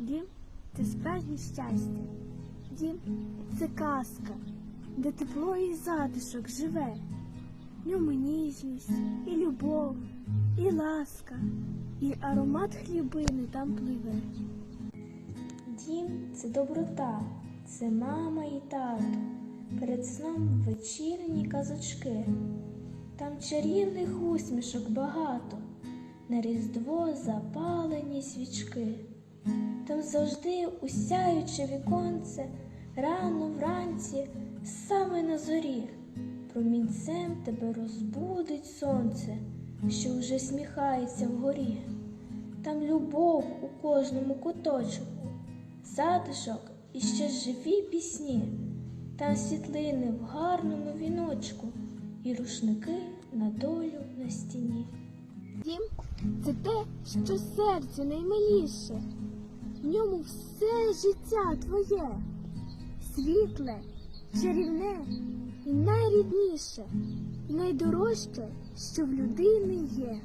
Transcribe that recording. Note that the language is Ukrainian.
Дім це справжнє щастя. Дім це казка, де тепло і затишок живе. В ньому ніжність, і любов, і ласка, і аромат хлібини там пливе. Дім це доброта, це мама і тато. Перед сном вечірні казочки. Там чарівних усмішок багато, на різдво запалені свічки. Там завжди усяюче віконце, рано вранці, саме на зорі, промінцем тебе розбудить сонце, що вже сміхається вгорі. Там любов у кожному куточку, затишок і ще живі пісні, там світлини в гарному віночку і рушники це те, що серцю наймиліше, в ньому все життя твоє, світле, чарівне і найрідніше, і найдорожче, що в людини є.